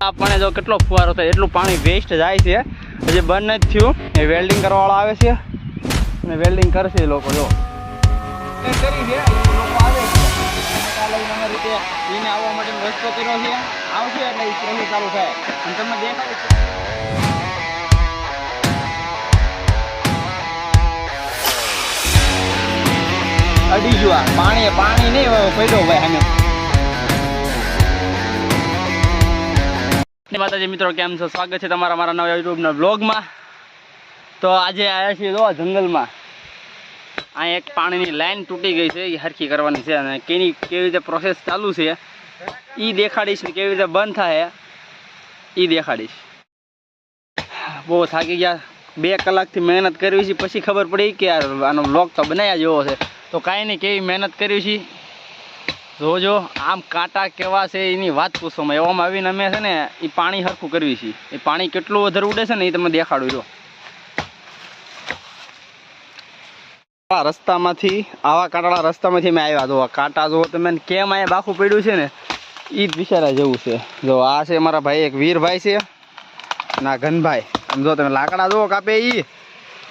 આપણને જો કેટલો ફુવારો થાય, એટલું પાણી વેસ્ટ જાય છે. હજી બંધ નથી થયું. એ વેલ્ડિંગ કરવાવાળા આવે છે. અને વેલ્ડિંગ કરશે એ લોકો, જો. આવશે એટલે ચાલુ થાય. અને તમને દેખાડું અડી જુઆ પાણી પાણી નહીં પડ્યો ભાઈ અમે માતાજી મિત્રો, કેમ છો? સ્વાગત છે તમારા મારા નવા યુટ્યુબના બ્લોગમાં તો આજે આવ્યા છીએ જો જંગલમાં. આ એક પાણીની લાઈન તૂટી ગઈ છે એ હરખી કરવાની છે અને કેની કેવી રીતે પ્રોસેસ ચાલુ છે એ દેખાડીશ ને કેવી રીતે બંધ થાય એ દેખાડીશ. બહુ થાકી ગયા. બે કલાકથી મહેનત કરવી છે, પછી ખબર પડી કે આનો બ્લોગ તો બનાવ્યા જેવો છે. તો કાંઈ નહીં, કેવી મહેનત કરવી છે જોજો, આમ કાંટા કેવા છે એની વાત પૂછવામાં એવામાં આવીને અમે છે ને એ પાણી સરખું કરવી છે. એ પાણી કેટલું વધારે ઉડે છે ને એ તમે દેખાડું જો. આ રસ્તામાંથી, આવા કાંટાળા રસ્તામાંથી અમે આવ્યા. જો કાંટા જો તમે કેમ અહીંયા બાખું પડ્યું છે ને એ જ વિચારા જેવું છે. જો આ છે મારા ભાઈ, એક વીરભાઈ છે ના ઘનભાઈ. આમ જો તમે લાકડા જો કાપે એ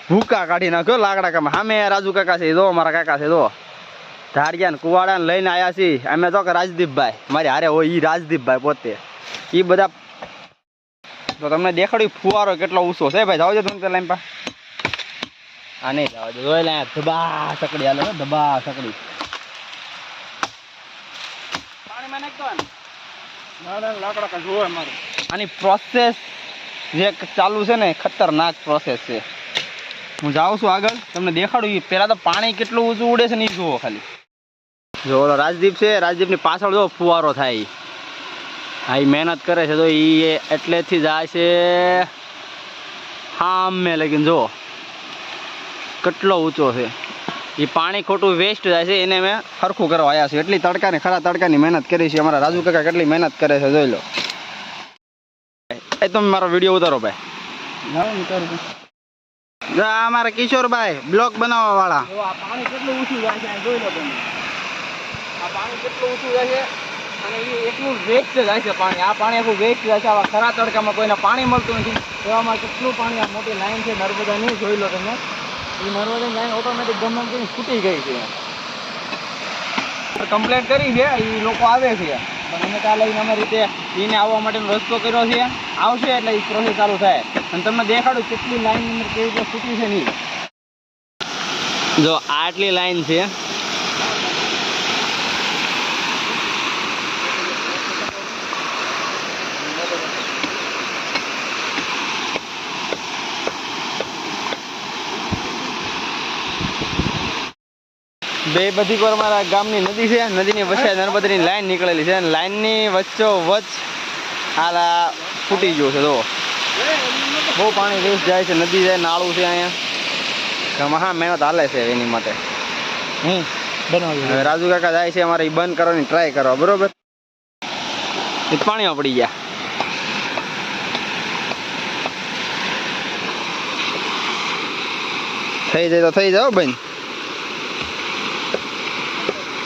ભૂકા કાઢી નાખ્યો લાકડા કામે સામે રાજુ કાકા છે જો મારા કાકા છે, જો. ધાડિયા ને કુવાડા ને લઈને આવ્યા છીએ. અમે તો કે રાજદીપભાઈ મારી હારે હોય ઈ રાજદીપભાઈ પોતે. ઈ બધા તો તમને દેખાડ્યું ફુવારો કેટલો ઊંચો છે ભાઈ? જાવ છો તમે પેલા એમ પા આ નહીં જાવ દો જોઈ લે ધબા સકડી હાલો હો, ધબા સકડી. પાણીમાં નાખતો લાકડા કા જોવે મારું આની પ્રોસેસ જે ચાલુ છે ને ખતરનાક પ્રોસેસ છે. હું જાઉં છું આગળ. તમને દેખાડું ઈ. પહેલા તો પાણી કેટલું ઊંચું ઉડે છે ને એ જુઓ ખાલી. જો ઓલો રાજદીપ છે રાજદીપની પાછળ જો ફુવારો થાય. હા એ મહેનત કરે છે તો એ એટલેથી જાય છે. હામે લગીને જો કેટલો ઊંચો છે. એ પાણી ખોટું વેસ્ટ જાય છે એને મેં સરખું કરવા આવ્યા છે એટલી તડકાની ખરા તડકાની મહેનત કરી છે. અમારા રાજુ કાકા કેટલી મહેનત કરે છે જોઈ લો. એ તમે મારો વીડિયો ઉતારો ભાઈ. અમારા કિશોરભાઈ બ્લોગ બનાવવા વાળા પાણી કેટલું ઊંચું જાય છે જોઈ લો તમે. પાણી કેટલું ઊંચું અને એટલું વેસ્ટ પાણી. આખું વેસ્ટ જાય ખરા તડકામાં કોઈને પાણી મળતું નથી. એવામાં કેટલું પાણી આ મોટી લાઈન છે નર્મદાની જોઈ લો તમે. એ નર્મદાની લાઈન ઓટોમેટિક ગમે એમ છૂટી ગઈ છે. કમ્પ્લેન કરી છે. એ લોકો આવે છે. પણ અમે લઈને અમે રીતે એને આવવા માટેનો રસ્તો કર્યો છે. આવશે એટલે એ પ્રોસેસ ચાલુ થાય. અને તમને દેખાડું કેટલી લાઈન અંદર કેવી રીતે છૂટી છે નહીં જો આટલી લાઈન છે. બે બધી પર અમારા ગામની નદી છે નદીની વચ્ચે નર્મદાની લાઈન નીકળેલી છે અને લાઈનની વચ્ચો વચ્ચ આ ફૂટી ગયો છે જો. બહુ પાણી વેસ્ટ જાય છે નદી છે નાળું છે અહીંયા. મહા મહેનત હાલે છે એની માટે. હમ હવે રાજુ કાકા જાય છે અમારે બંધ કરવાની ટ્રાય કરવા બરોબર? પાણી પાણીમાં પડી ગયા. થઈ જાય તો થઈ જાઓ બેન.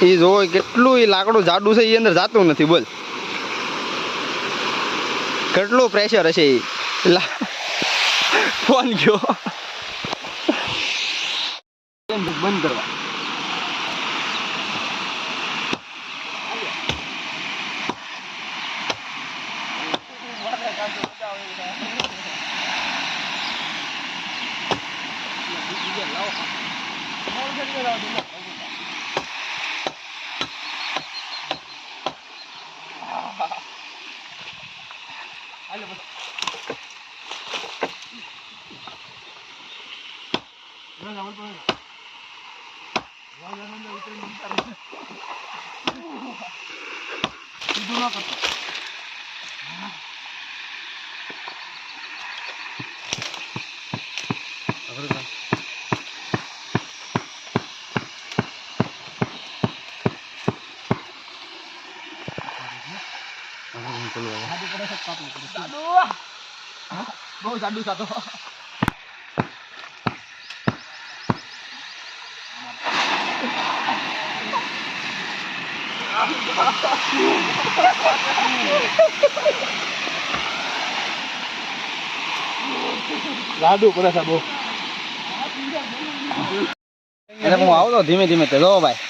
એ જોવો કેટલું એ લાકડું જાડું છે એ અંદર જાતું નથી, બોલ. કેટલું પ્રેશર હશે એ ફોન ગયો. બંધ કરવા. قال له بس venga, vuelvo, venga. Vaya, no me gusta ni un carrito. Y tú no, capaz. Aku perlu ya. Aduh, pada sepat nih. Aduh. Bau jadu satu. લાડુ પડે સાબુ એટલે હું આવતો ધીમે ધીમે તો લો ભાઈ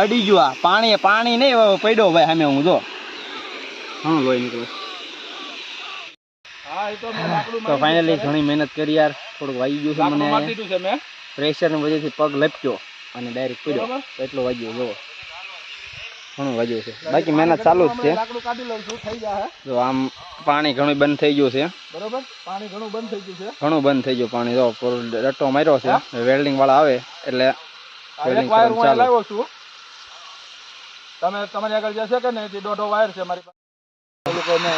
અડી ગયું આ. પાણી પાણી નહીં પડ્યો ભાઈ સામે હું જો. હા ભાઈ નીકળો. તો ફાઇનલી ઘણી મહેનત કરી યાર. થોડુંક વાગી ગયું છે મને. મારી દીધું છે મેં. પ્રેશરની વજહથી પગ લપક્યો અને ડાયરેક્ટ પડ્યો. એટલો વાગ્યો જો ઘણું વાગ્યું છે. બાકી મહેનત ચાલુ જ છે. જો આમ પાણી ઘણું બંધ થઈ ગયું છે. બરોબર? પાણી ઘણું બંધ થઈ ગયું છે. ઘણું બંધ થઈ ગયું પાણી. જો રટ્ટો માર્યો છે. વેલ્ડિંગ વાળા આવે એટલે વેલ્ડિંગ ચાલુ. તમે તમારી આગળ જે છે કે નહીં? દોઢો વાયર છે મારી પાસે.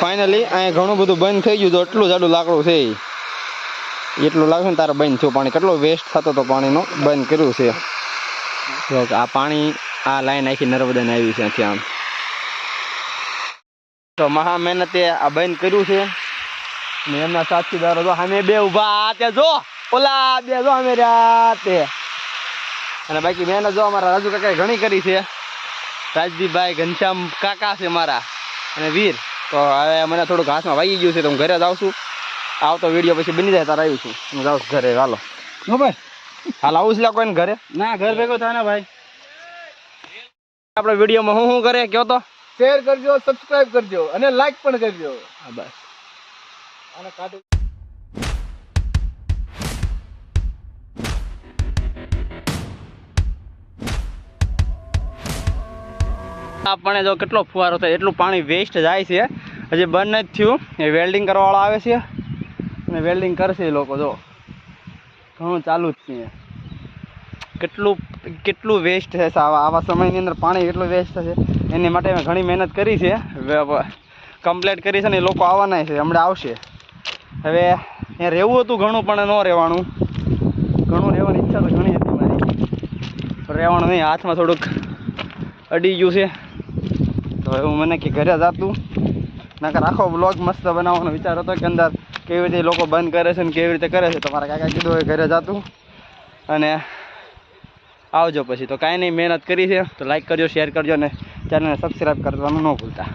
ફાઇનલી અહીંયા ઘણું બધું બંધ થઈ ગયું તો એટલું જાડું લાકડું છે એટલું લાગશે ને તારે બંધ થયું પાણી. કેટલો વેસ્ટ થતો હતો પાણીનો? બંધ કર્યું છે. આ પાણી, આ લાઈન આખી નર્મદાને આવી છે ત્યાંથી તો મહા મહેનતે આ બંધ કર્યું છે. ને એમના સાથીદારો તો અમે બે ઊભા ત્યાં જો. ઓલા બે જો અમે રહ્યા તે. અને બાકી મહેનત જો અમારા રાજુ કાકાએ ઘણી કરી છે. રાજદીપભાઈ ઘનશ્યામ કાકા છે મારા અને વીર. તો હવે મને થોડું હાથમાં વાગી ગયું છે તો હું ઘરે જ આવું છું. આવતો વીડિયો પછી બની જાય તારે આવ્યું છું. હું જાઉં છું ઘરે હાલો. હો ભાઈ. હાલ આવું છે કોઈને ઘરે? ના ઘર ભેગો થાય ને ભાઈ. આપણે વિડીયોમાં હું શું કરે કયો તો? શેર કરજો સબસ્ક્રાઇબ કરજો અને લાઈક પણ કરજો. બસ. અને કાઢી. આપણે જો કેટલો ફુવારો થાય, એટલું પાણી વેસ્ટ જાય છે. હજી બંધ નથી થયું. એ વેલ્ડિંગ કરવાવાળા આવે છે. અને વેલ્ડિંગ કરશે એ લોકો, જો. ઘણું ચાલુ જ છે. કેટલું કેટલું વેસ્ટ છે આવા આવા સમયની અંદર પાણી કેટલું વેસ્ટ થશે એની માટે મેં ઘણી મહેનત કરી છે. કમ્પ્લેટ કરી છે ને એ લોકો આવવાના છે. હમણાં આવશે. હવે અહીંયા રહેવું હતું ઘણું, પણ ન રહેવાનું. ઘણું રહેવાની ઈચ્છા તો ઘણી હતી મારી. રહેવાનું નહીં. હાથમાં થોડુંક અડી ગયું છે. તો એવું મને કે ઘરે જાતું નકર આખો બ્લોગ મસ્ત બનાવવાનો વિચાર હતો કે અંદર કેવી રીતે લોકો બંધ કરે છે ને કેવી રીતે કરે છે તો મારા કાકા કીધું હોય ઘરે જાતું અને આવજો પછી. તો કાંઈ નહીં, મહેનત કરી છે. તો લાઈક કરજો શેર કરજો ને ચેનલને સબસ્ક્રાઈબ કરવાનું ન ભૂલતા.